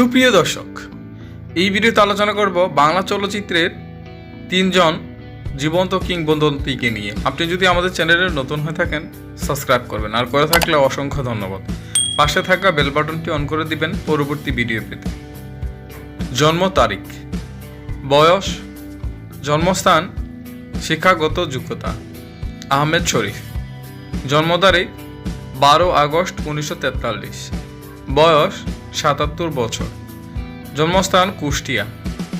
সুপ্রিয় দর্শক, এই ভিডিওতে আলোচনা করব বাংলা চলচ্চিত্রের তিনজন জীবন্ত কিংবদন্তিকে নিয়ে। আপনি যদি আমাদের চ্যানেলে নতুন হয়ে থাকেন, সাবস্ক্রাইব করবেন। আর করে থাকলে অসংখ্য ধন্যবাদ। পাশে থাকা বেল বাটনটি অন করে দিবেন পরবর্তী ভিডিও পেতে। জন্ম তারিখ, বয়স, জন্মস্থান, শিক্ষাগত যোগ্যতা, আহমেদ শরীফ। জন্ম তারিখ, বারো আগস্ট উনিশশো তেতাল্লিশ। বয়স সাতাত্তর বছর। জন্মস্থান কুষ্টিয়া।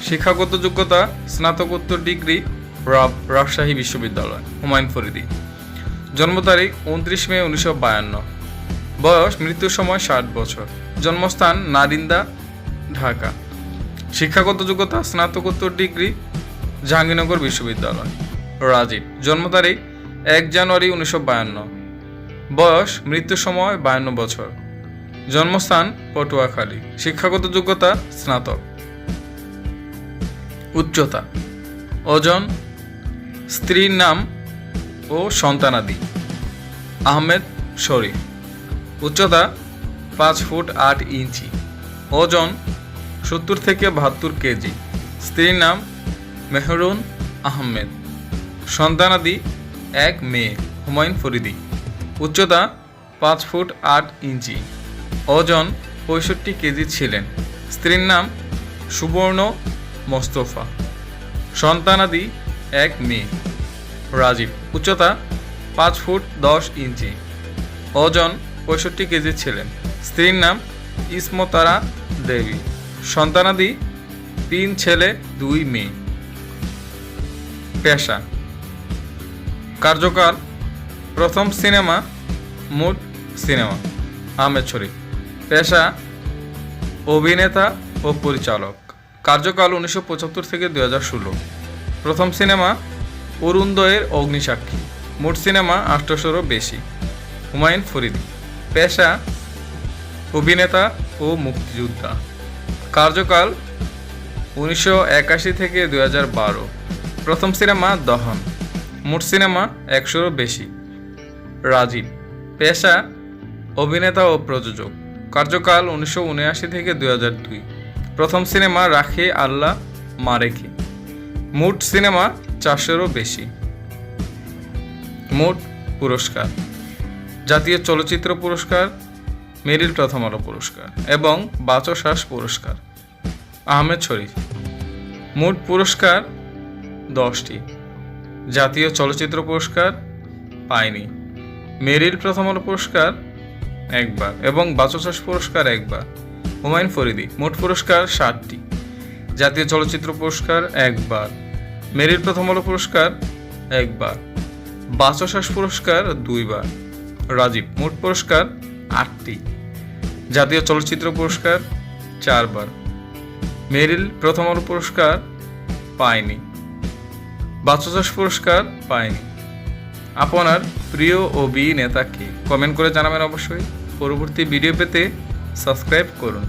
শিক্ষাগত যোগ্যতা, স্নাতকোত্তর ডিগ্রি রা- রাজশাহী বিশ্ববিদ্যালয়, হুমায়ুন ফরিদি। জন্ম তারিখ উনত্রিশ মে উনিশশো বায়ান্ন। বয়স মৃত্যুর সময় ষাট বছর। জন্মস্থান নারিন্দা, ঢাকা। শিক্ষাগত যোগ্যতা, স্নাতকোত্তর ডিগ্রি, জাহাঙ্গীরনগর বিশ্ববিদ্যালয়। রাজীব, জন্ম তারিখ এক জানুয়ারি উনিশশো বায়ান্ন। বয়স মৃত্যুর সময় বায়ান্ন বছর। জন্মস্থান পটুয়াখালী, শিক্ষাগত যোগ্যতা স্নাতক। উচ্চতা ওজন স্ত্রীর নাম ও সন্তানাদি। আহমেদ শরীফ। উচ্চতা পাঁচ ফুট আট ইঞ্চি। ওজন সত্তর থেকে বাহাত্তর কেজি। স্ত্রীর নাম মেহরুন আহমেদ। সন্তানাদি এক মেয়ে, হুমায়ুন ফরিদি। উচ্চতা পাঁচ ফুট আট ইঞ্চি। ওজন পঁয়ষট্টি কেজি ছিলেন। স্ত্রীর নাম সুবর্ণ মোস্তফা। সন্তানাদি এক মেয়ে। রাজীব। উচ্চতা পাঁচ ফুট দশ ইঞ্চি। ওজন পঁয়ষট্টি কেজি ছিলেন। স্ত্রীর নাম ইসমতারা দেবী। সন্তানাদি তিন ছেলে, দুই মেয়ে। পেশা। কার্যকাল প্রথম cinema mood cinema. Ahmed Sharif. পেশা, অভিনেতা ও পরিচালক। কার্যকাল উনিশশো পঁচাত্তর থেকে দুই হাজার ষোলো। প্রথম সিনেমা অরুণদয়ের অগ্নিসাক্ষী। মোট সিনেমা আটশোশোরও বেশি। হুমায়ুন ফরিদি। পেশা, অভিনেতা ও মুক্তিযোদ্ধা। কার্যকাল উনিশশো একাশি থেকে দুই হাজার বারো। প্রথম সিনেমা দহন। মোট সিনেমা একশোরও বেশি। রাজীব। পেশা, অভিনেতা ও প্রযোজক। কার্যকাল উনিশশো উনআশি থেকে দুই হাজার দুই। প্রথম সিনেমা রাখে আল্লাহ মারেকে মোট সিনেমা চারশোরও বেশি। মোট পুরস্কার। জাতীয় চলচ্চিত্র পুরস্কার, মেরিল প্রথম আলো পুরস্কার এবং বাচশ্বাস পুরস্কার। আহমেদ শরীফ। মোট পুরস্কার দশটি। জাতীয় চলচ্চিত্র পুরস্কার পায়নি। মেরিল প্রথম আলো পুরস্কার একবার এবং বাচশ্বাস পুরস্কার একবার। হুমায়ুন ফরিদি, মোট পুরস্কার ষাটটি জাতীয় চলচ্চিত্র পুরস্কার একবার। মেরিল প্রথম আলো পুরস্কার একবার। বাচশ্বাস পুরস্কার দুইবার। রাজীব, মোট পুরস্কার আটটি। জাতীয় চলচ্চিত্র পুরস্কার চারবার। মেরিল প্রথম আলো পুরস্কার পায়নি। বাচশ্বাস পুরস্কার পায়নি। আপনার প্রিয় ও বি নেতাকে কমেন্ট করে জানাবেন অবশ্যই। পরবর্তী ভিডিও পেতে সাবস্ক্রাইব করুন।